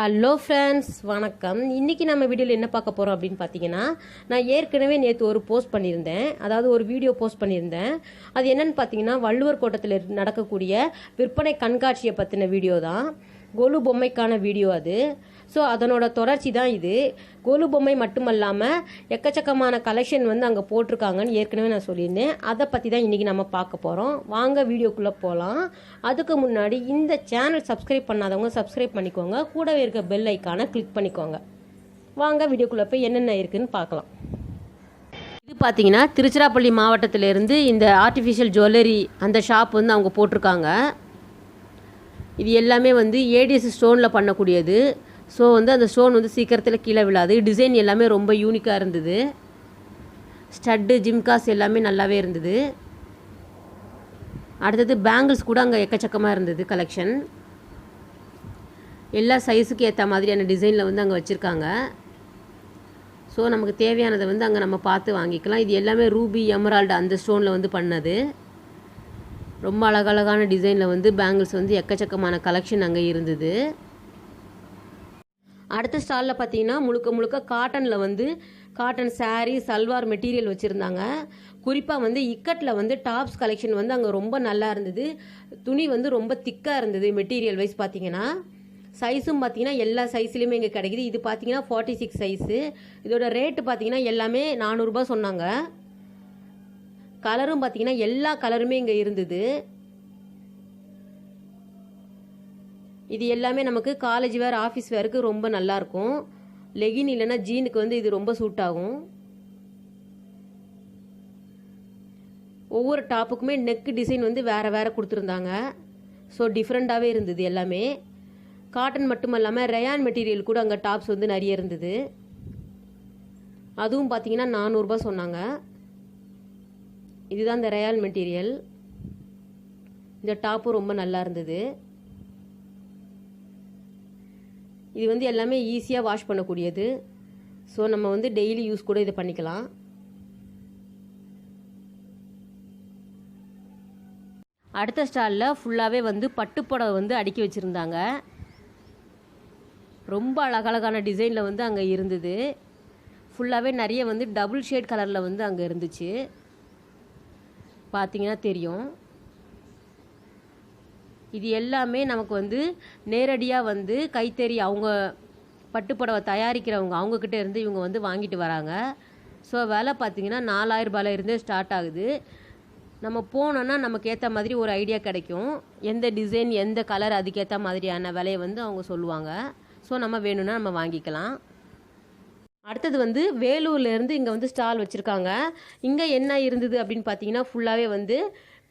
Hello friends வணக்கம். இன்றைக்கி நம்ம வீடியோவில் என்ன பார்க்க போகிறோம் அப்படின்னு பார்த்தீங்கன்னா நான் ஏற்கனவே நேற்று ஒரு போஸ்ட் பண்ணியிருந்தேன். அதாவது ஒரு வீடியோ போஸ்ட் பண்ணியிருந்தேன். அது என்னென்னு பார்த்தீங்கன்னா வள்ளுவர் கோட்டத்தில் நடக்கக்கூடிய விற்பனை கண்காட்சியை பற்றின வீடியோ தான். கோலு பொம்மைக்கான வீடியோ அது. ஸோ அதனோட தொடர்ச்சி தான் இது. கோலு பொம்மை மட்டுமல்லாமல் எக்கச்சக்கமான கலெக்ஷன் வந்து அங்கே போட்டிருக்காங்கன்னு ஏற்கனவே நான் சொல்லியிருந்தேன். அதை பற்றி தான் இன்றைக்கி நம்ம பார்க்க போகிறோம் வாங்க வீடியோக்குள்ளே போகலாம் அதுக்கு முன்னாடி இந்த சேனல் சப்ஸ்கிரைப் பண்ணாதவங்க சப்ஸ்கிரைப் பண்ணிக்கோங்க. கூடவே இருக்க பெல் ஐக்கானை கிளிக் பண்ணிக்கோங்க. வாங்க வீடியோக்குள்ளே போய் என்னென்ன இருக்குன்னு பார்க்கலாம். இது பார்த்தீங்கன்னா திருச்சிராப்பள்ளி மாவட்டத்திலேருந்து இந்த ஆர்டிஃபிஷியல் ஜுவல்லரி அந்த ஷாப் வந்து அவங்க போட்டிருக்காங்க. இது எல்லாமே வந்து ஏடிஎஸ் ஸ்டோனில் பண்ணக்கூடியது. ஸோ வந்து அந்த ஸ்டோன் வந்து சீக்கிரத்தில் கீழே விழாது. டிசைன் எல்லாமே ரொம்ப யூனிக்காக இருந்தது. ஸ்டட்டு ஜிம்காஸ் எல்லாமே நல்லாவே இருந்தது. அடுத்தது பேங்கிள்ஸ் கூட அங்கே எக்கச்சக்கமாக இருந்தது கலெக்ஷன் எல்லா சைஸுக்கு ஏற்ற மாதிரியான டிசைனில் வந்து அங்கே வச்சுருக்காங்க. ஸோ நமக்கு தேவையானதை வந்து அங்கே நம்ம பார்த்து வாங்கிக்கலாம். இது எல்லாமே ரூபி எமரால்டு அந்த ஸ்டோனில் வந்து பண்ணது. ரொம்ப அழகழகான டிசைனில் வந்து பேங்கிள்ஸ் வந்து எக்கச்சக்கமான கலெக்ஷன் அங்கே இருந்தது. அடுத்த ஸ்டாலில் பார்த்தீங்கன்னா முழுக்க முழுக்க காட்டனில் வந்து காட்டன் சாரீ சல்வார் மெட்டீரியல் வச்சுருந்தாங்க. குறிப்பாக வந்து இக்கட்டில் வந்து டாப்ஸ் கலெக்ஷன் வந்து அங்கே ரொம்ப நல்லா இருந்தது. துணி வந்து ரொம்ப திக்காக இருந்தது மெட்டீரியல் வைஸ் பார்த்தீங்கன்னா சைஸும் பார்த்தீங்கன்னா எல்லா சைஸ்லையுமே இங்கே கிடைக்குது. இது பார்த்தீங்கன்னா ஃபார்ட்டி சிக்ஸ் சைஸு இதோட ரேட்டு பார்த்தீங்கன்னா எல்லாமே நானூறுரூபா சொன்னாங்க. கலரும் பார்த்தீங்கன்னா எல்லா கலருமே இங்கே இருந்தது. இது எல்லாமே நமக்கு காலேஜ் வேர் ஆஃபீஸ் வேருக்கு ரொம்ப நல்லாயிருக்கும் லெகின் இல்லைன்னா ஜீனுக்கு வந்து இது ரொம்ப சூட் ஆகும். ஒவ்வொரு டாப்புக்குமே நெக்கு டிசைன் வந்து வேறு வேறு கொடுத்துருந்தாங்க. ஸோ டிஃப்ரெண்ட்டாகவே இருந்தது எல்லாமே. காட்டன் மட்டும் இல்லாமல் ரயான் மெட்டீரியல் கூட அங்கே டாப்ஸ் வந்து நிறைய இருந்தது. அதுவும் பார்த்தீங்கன்னா நானூறுரூபா சொன்னாங்க. இதுதான் இந்த ரயால் மெட்டீரியல் இந்த டாப்பும் ரொம்ப நல்லா இருந்தது. இது வந்து எல்லாமே ஈஸியாக வாஷ் பண்ணக்கூடியது. ஸோ நம்ம வந்து டெய்லி யூஸ் கூட இதை பண்ணிக்கலாம். அடுத்த ஸ்டாலில் ஃபுல்லாகவே வந்து பட்டுப்புடவை வந்து அடுக்கி வச்சுருந்தாங்க. ரொம்ப அழகழகான டிசைனில் வந்து அங்கே இருந்தது. ஃபுல்லாகவே நிறைய வந்து டபுள் ஷேட் கலரில் வந்து அங்கே இருந்துச்சு. பார்த்தீங்கன்னா தெரியும். இது எல்லாமே நமக்கு வந்து நேரடியாக வந்து கைத்தறி அவங்க பட்டுப்புடவை தயாரிக்கிறவங்க அவங்கக்கிட்ட இருந்து இவங்க வந்து வாங்கிட்டு வராங்க. ஸோ விலை பார்த்தீங்கன்னா நாலாயிரம் ரூபாயில இருந்தே ஸ்டார்ட் ஆகுது. நம்ம போனோன்னா நமக்கு ஏற்ற மாதிரி ஒரு ஐடியா கிடைக்கும். எந்த டிசைன் எந்த கலர் அதுக்கேற்ற மாதிரியான விலையை வந்து அவங்க சொல்லுவாங்க. ஸோ நம்ம வேணும்னா நம்ம வாங்கிக்கலாம். அடுத்தது வந்து வேலூர்லேருந்து இங்கே வந்து ஸ்டால் வச்சுருக்காங்க. இங்கே என்ன இருந்தது அப்படின்னு பார்த்தீங்கன்னா ஃபுல்லாகவே வந்து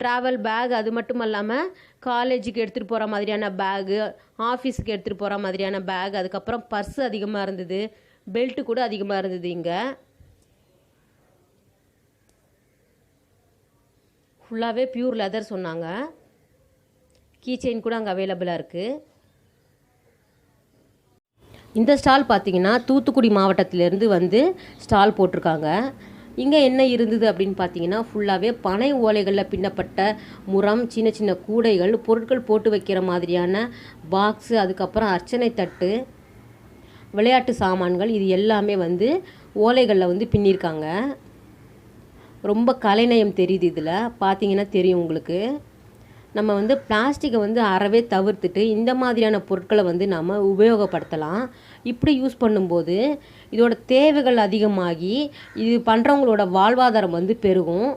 ட்ராவல் பேக் அது மட்டும் இல்லாமல் காலேஜுக்கு எடுத்துகிட்டு போகிற மாதிரியான பேகு ஆஃபீஸுக்கு எடுத்துகிட்டு போகிற மாதிரியான பேக் அதுக்கப்புறம் பர்ஸ் அதிகமாக இருந்தது. பெல்ட்டு கூட அதிகமாக இருந்தது இங்கே. ஃபுல்லாகவே பியூர் லெதர் சொன்னாங்க. கீ செயின் கூட அங்கே அவைலபிளாக இருக்குது இந்த ஸ்டால் பார்த்தீங்கன்னா தூத்துக்குடி மாவட்டத்திலேருந்து வந்து ஸ்டால் போட்டிருக்காங்க. இங்கே என்ன இருந்தது அப்படின்னு பார்த்தீங்கன்னா ஃபுல்லாகவே பனை ஓலைகளில் பின்னப்பட்ட முறம் சின்ன சின்ன கூடைகள் பொருட்கள் போட்டு வைக்கிற மாதிரியான பாக்ஸு அதுக்கப்புறம் அர்ச்சனை தட்டு விளையாட்டு சாமான்கள் இது எல்லாமே வந்து ஓலைகளில் வந்து பின்னிருக்காங்க. ரொம்ப கலைநயம் தெரியுது இதில். பார்த்தீங்கன்னா தெரியும் உங்களுக்கு. நம்ம வந்து பிளாஸ்டிக்கை வந்து அறவே தவிர்த்துட்டு இந்த மாதிரியான பொருட்களை வந்து நம்ம உபயோகப்படுத்தலாம். இப்படி யூஸ் பண்ணும்போது இதோட தேவைகள் அதிகமாகி இது பண்ணுறவங்களோட வாழ்வாதாரம் வந்து பெருகும்.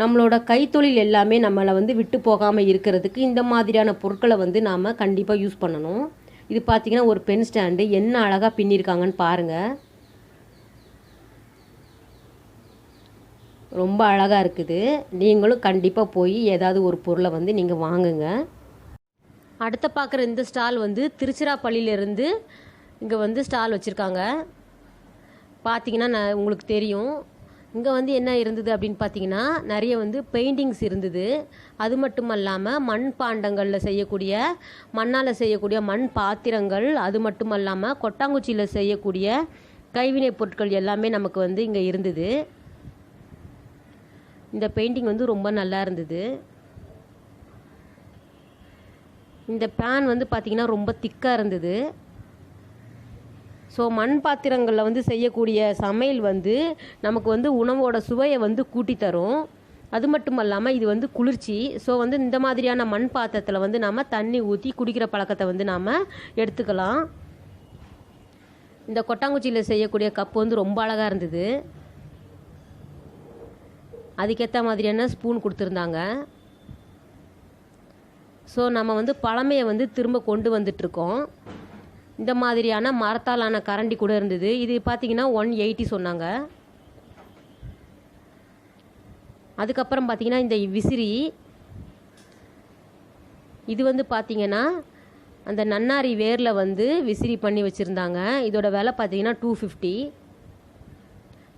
நம்மளோட கைத்தொழில் எல்லாமே நம்மளை வந்து விட்டு போகாமல் இருக்கிறதுக்கு இந்த மாதிரியான பொருட்களை வந்து நாம் கண்டிப்பாக யூஸ் பண்ணணும். இது பார்த்திங்கன்னா ஒரு பென் ஸ்டாண்டு. என்ன அழகாக பின்னிருக்காங்கன்னு பாருங்கள் ரொம்ப அழகாக இருக்குது. நீங்களும் கண்டிப்பாக போய் ஏதாவது ஒரு பொருளை வந்து நீங்கள் வாங்குங்க. அடுத்த பார்க்குற இந்த ஸ்டால் வந்து திருச்சிராப்பள்ளியிலேருந்து இங்கே வந்து ஸ்டால் வச்சுருக்காங்க. பார்த்தீங்கன்னா நான் உங்களுக்கு தெரியும். இங்கே வந்து என்ன இருந்தது அப்படின்னு பார்த்தீங்கன்னா நிறைய வந்து பெயிண்டிங்ஸ் இருந்தது. அது மட்டும் இல்லாமல் மண் பாண்டங்களில் செய்யக்கூடிய மண்ணால் செய்யக்கூடிய மண் பாத்திரங்கள் அது மட்டும் இல்லாமல் கொட்டாங்குச்சியில் செய்யக்கூடிய கைவினைப் பொருட்கள் எல்லாமே நமக்கு வந்து இங்கே இருந்தது. இந்த பெயிண்டிங் வந்து ரொம்ப நல்லா இருந்தது. இந்த பேன் வந்து பார்த்திங்கன்னா ரொம்ப திக்காக இருந்தது. ஸோ மண் பாத்திரங்களில் வந்து செய்யக்கூடிய சமையல் வந்து நமக்கு வந்து உணவோட சுவையை வந்து கூட்டி தரும். அது மட்டும் இல்லாமல் இது வந்து குளிர்ச்சி. ஸோ வந்து இந்த மாதிரியான மண் பாத்திரத்தில் வந்து நாம் தண்ணி ஊற்றி குடிக்கிற பழக்கத்தை வந்து நாம் எடுத்துக்கலாம். இந்த கொட்டாங்குச்சியில் செய்யக்கூடிய கப் வந்து ரொம்ப அழகாக இருந்தது. அதுக்கேற்ற மாதிரியான ஸ்பூன் கொடுத்துருந்தாங்க. ஸோ நம்ம வந்து பழமையை வந்து திரும்ப கொண்டு வந்துட்ருக்கோம் இந்த மாதிரியான மரத்தாலான கரண்டி கூட இருந்தது. இது பார்த்தீங்கன்னா ஒன் எயிட்டி சொன்னாங்க. அதுக்கப்புறம் பார்த்திங்கன்னா இந்த விசிறி. இது வந்து பார்த்தீங்கன்னா அந்த நன்னாரி வேரில் வந்து விசிறி பண்ணி வச்சுருந்தாங்க. இதோட விலை பார்த்திங்கன்னா டூ ஃபிஃப்டி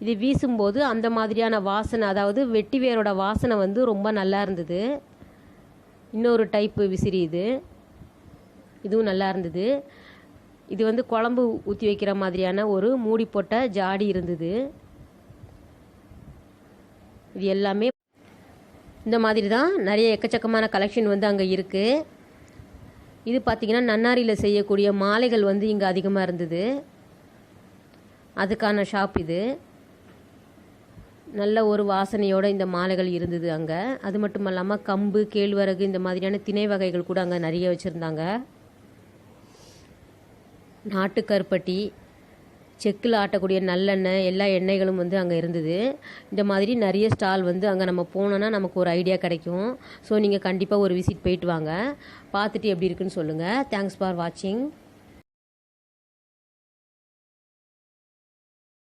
இது வீசும்போது அந்த மாதிரியான வாசனை அதாவது வெட்டி வேரோட வாசனை வந்து ரொம்ப நல்லா இருந்தது. இன்னொரு டைப்பு விசிறி இது இதுவும் நல்லா இருந்தது. இது வந்து குழம்பு ஊற்றி வைக்கிற மாதிரியான ஒரு மூடி போட்ட ஜாடி இருந்தது. இது எல்லாமே இந்த மாதிரி தான் நிறைய எக்கச்சக்கமான கலெக்ஷன் வந்து அங்கே இருக்குது இது பார்த்திங்கன்னா நன்னாரியில் செய்யக்கூடிய மாலைகள் வந்து இங்கே அதிகமாக இருந்தது. அதுக்கான ஷாப் இது. நல்ல ஒரு வாசனையோட இந்த மாலைகள் இருந்தது அங்கே. அது மட்டும் இல்லாமல் கம்பு கேழ்வரகு இந்த மாதிரியான திணை வகைகள் கூட அங்கே நிறைய வச்சுருந்தாங்க. நாட்டுக்கருப்பட்டி செக்கில் ஆட்டக்கூடிய நல்லெண்ணெய் எல்லா எண்ணெய்களும் வந்து அங்கே இருந்தது. இந்த மாதிரி நிறைய ஸ்டால் வந்து அங்கே நம்ம போனோன்னா நமக்கு ஒரு ஐடியா கிடைக்கும். ஸோ நீங்கள் கண்டிப்பாக ஒரு விசிட் போயிட்டு வாங்க. பார்த்துட்டு எப்படி இருக்குன்னு சொல்லுங்கள் தேங்க்ஸ் ஃபார் வாட்சிங்